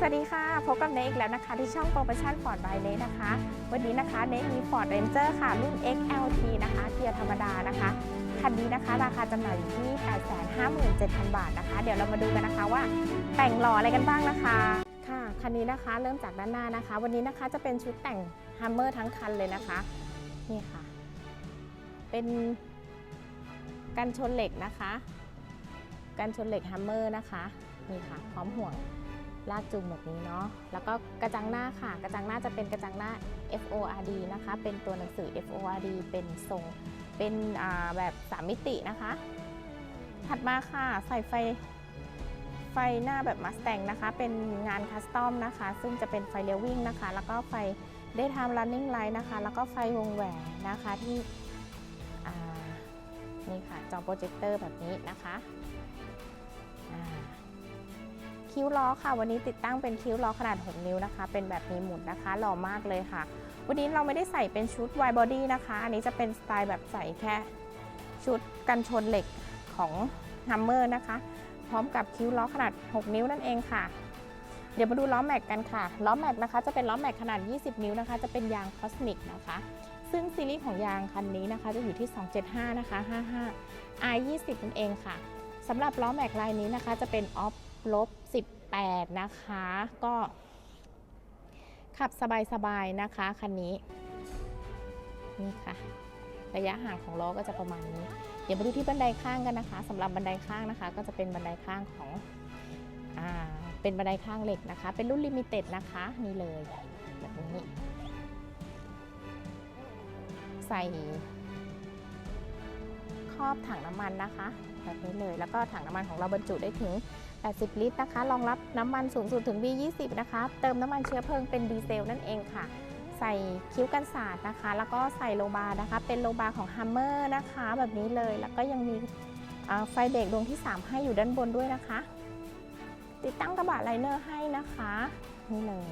สวัสดีค่ะ พบกับเนอีกแล้วนะคะ ที่ช่องโปรโมชั่นฟอร์ดบายเนนะคะ วันนี้นะคะเนยมี Ford Ranger ค่ะ รุ่น XLT นะคะเกียร์ธรรมดานะคะ คันนี้นะคะ ราคาจำหน่ายอยู่ที่ 857,000 บาทนะคะ เดี๋ยวเรามาดูกันนะคะว่าแต่งหล่ออะไรกันบ้างนะคะ ค่ะ คันนี้นะคะเริ่มจากด้านหน้านะคะ วันนี้นะคะจะเป็นชุดแต่ง Hummer ทั้งคันเลยนะคะ นี่ค่ะ เป็นกันชนเหล็กนะคะ กันชนเหล็ก Hummer นะคะ นี่ค่ะ พร้อมห่วง ลากจูงแบบนี้เนาะ แล้วก็กระจังหน้าค่ะ กระจังหน้าจะเป็นกระจังหน้า FORD นะคะ เป็นตัวหนังสือ FORD เป็นทรง เป็นแบบ3มิตินะคะ ถัดมาค่ะ ใส่ไฟ ไฟหน้าแบบ Mustang นะคะ เป็นงานคัสตอมนะคะ ซึ่งจะเป็นไฟเลี้ยววิ่งนะคะ แล้วก็ไฟ Daytime Running Light นะคะ แล้วก็ไฟวงแหวนนะคะที่นี่ค่ะ จอโปรเจคเตอร์แบบนี้นะคะ คิ้วล้อค่ะ วันนี้ติดตั้งเป็นคิ้วล้อขนาด 6 นิ้วนะคะ เป็นแบบมีหมุนนะคะหล่อมากเลยค่ะ วันนี้เราไม่ได้ใส่เป็นชุด wide body นะคะ อันนี้จะเป็นสไตล์แบบใส่แค่ชุดกันชนเหล็กของ Hummer นะคะ พร้อมกับคิ้วล้อขนาด 6 นิ้วนั่นเองค่ะ เดี๋ยวมาดูล้อแม็กกันค่ะ ล้อแม็กนะคะจะเป็นล้อแม็กขนาด 20 นิ้วนะคะ จะเป็นยางคอสมิกนะคะ ซึ่งซีรีส์ของยางคันนี้นะคะจะอยู่ที่ 275 นะคะ 55 i 20 นั่นเองค่ะสำหรับล้อแม็กลายนี้นะคะจะเป็นออฟลบ 8 นะคะ ก็ขับสบายๆนะคะคันนี้ นี่ค่ะ ระยะห่างของล้อก็จะประมาณนี้ เดี๋ยวมาดูที่บันไดข้างกันนะคะสำหรับบันไดข้างนะคะ ก็จะเป็นบันไดข้างของอ่าเป็นบันไดข้างเหล็กนะคะ เป็นรุ่นลิมิเต็ดนะคะนี่เลยแบบนี้ใส่ครอบถังน้ำมันนะคะ แบบนี้เลยแล้วก็ถังน้ำมันของเราบรรจุได้ถึง 80 ลิตรนะคะ รองรับน้ำมันสูงสุดถึง B20 นะคะ เติมน้ำมันเชื้อเพลิงเป็นดีเซลนั่นเองค่ะ ใส่คิ้วกันสาดนะคะ แล้วก็ใส่โลบาร์นะคะ เป็นโลบาร์ของ Hummer นะคะ แบบนี้เลย แล้วก็ยังมีไฟเบรกดวงที่ 3 ให้อยู่ด้านบนด้วยนะคะ ติดตั้งกระบะไลเนอร์ให้นะคะ นี่เลย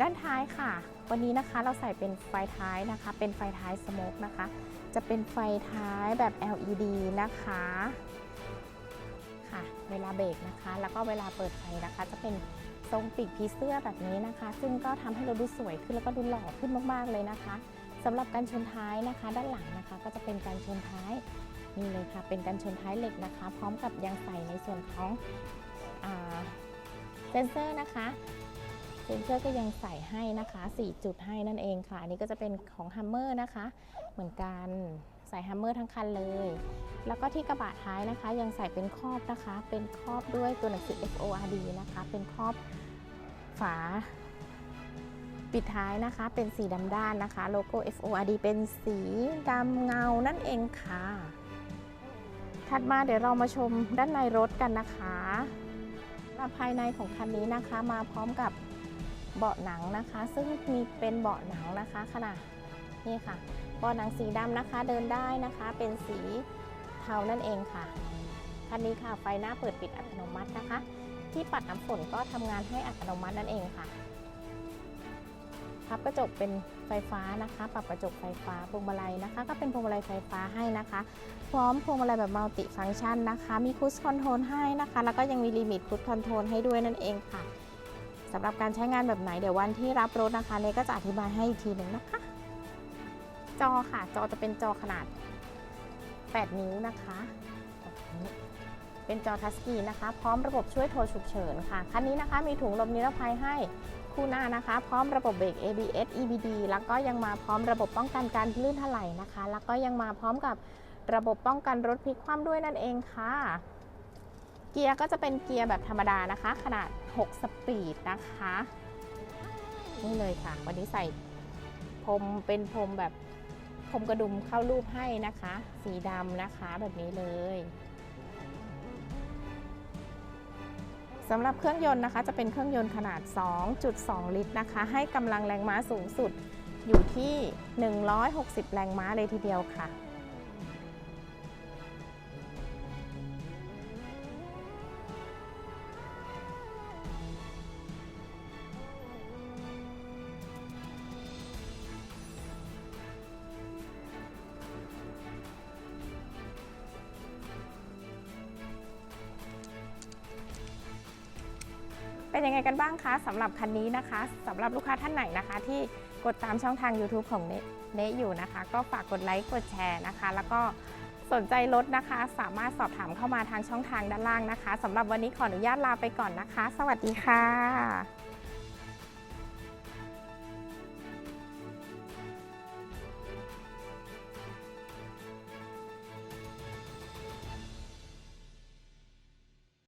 ด้านท้ายค่ะ วันนี้นะคะเราใส่เป็นไฟท้ายนะคะ เป็นไฟท้ายสโมกนะคะ จะเป็นไฟท้ายแบบ LED นะคะ ค่ะ เวลาเบรกนะคะ แล้วก็เวลาเปิดไฟนะคะ จะเป็นทรงปีกผีเสื้อแบบนี้นะคะ ซึ่งก็ทำให้เราดูสวยขึ้นแล้วก็ดูหล่อขึ้นมากๆเลยนะคะสำหรับการชนท้ายนะคะ ด้านหลังนะคะ ก็จะเป็นการชนท้ายนี่เลยค่ะ เป็นการชนท้ายเหล็กนะคะ พร้อมกับยังใส่ในส่วนของเซนเซอร์นะคะเซนเซอร์ก็ยังใส่ให้นะคะ 4 จุดให้นั่นเองค่ะ อันนี้ก็จะเป็นของ Hummer นะคะ เหมือนกัน ใส่ Hummer ทั้งคันเลย แล้วก็ที่กระบะท้ายนะคะ ยังใส่เป็นครอบนะคะ เป็นครอบด้วยตัวหนังสือ FORD นะคะ เป็นครอบฝา ปิดท้ายนะคะ เป็นสีดำด้านนะคะ โลโก้ FORD เป็นสีดำเงานั่นเองค่ะ ถัดมาเดี๋ยวเรามาชมด้านในรถกันนะคะภายในของคันนี้นะคะ มาพร้อมกับเบาะหนังนะคะ ซึ่งมีเป็นเบาะหนังนะคะขนาด นี่ค่ะเบาะหนังสีดำนะคะเดินได้นะคะ เป็นสีเทานั่นเองค่ะคันนี้ค่ะไฟหน้าเปิดปิดอัตโนมัตินะคะ ที่ปัดน้ำฝนก็ทำงานให้อัตโนมัตินั่นเองค่ะพับกระจกเป็นไฟฟ้านะคะ ปรับกระจกไฟฟ้าพวงมาลัยนะคะ ก็เป็นพวงมาลัยไฟฟ้าให้นะคะ พร้อมพวงมาลัยแบบมัลติฟังก์ชันนะคะ มีคูสคอนโทรลให้นะคะ แล้วก็ยังมีลิมิตคูสคอนโทรลให้ด้วยนั่นเองค่ะสำหรับการใช้งานแบบไหนเดี๋ยววันที่รับรถนะคะเนก็จะอธิบายให้อีกทีหนึ่งนะคะ จอค่ะ จอจะเป็นจอขนาด 8 นิ้วนะคะ เป็นจอทัชสกรีนนะคะ พร้อมระบบช่วยโทรฉุกเฉินค่ะ คันนี้นะคะมีถุงลมนิรภัยให้คู่หน้านะคะ พร้อมระบบเบรก ABS EBD แล้วก็ยังมาพร้อมระบบป้องกันการลื่นถลายนะคะ แล้วก็ยังมาพร้อมกับระบบป้องกันรถพลิกคว่ำด้วยนั่นเองค่ะ เกียร์ก็จะเป็นเกียร์แบบธรรมดานะคะ ขนาด 6 สปีดนะคะ นี่เลยค่ะ วันนี้ใส่พรมเป็นพรมแบบ คมกระดุมเข้ารูปให้นะคะ สีดำนะคะแบบนี้เลยสำหรับเครื่องยนต์นะคะจะเป็นเครื่องยนต์ขนาด 2.2 ลิตรนะคะ ให้กำลังแรงม้าสูงสุดอยู่ที่ 160 แรงม้าเลยทีเดียวค่ะ เป็นยังไงกันบ้างคะสำหรับคันนี้นะคะสำหรับลูกค้าท่านไหนนะคะ ที่กดตามช่องทาง YouTube ของเนทอยู่นะคะ ก็ฝากกดไลค์กดแชร์นะคะ แล้วก็สนใจรถนะคะ สามารถสอบถามเข้ามาทางช่องทางด้านล่างนะคะสำหรับวันนี้ขออนุญาตลาไปก่อนนะคะ สวัสดีค่ะ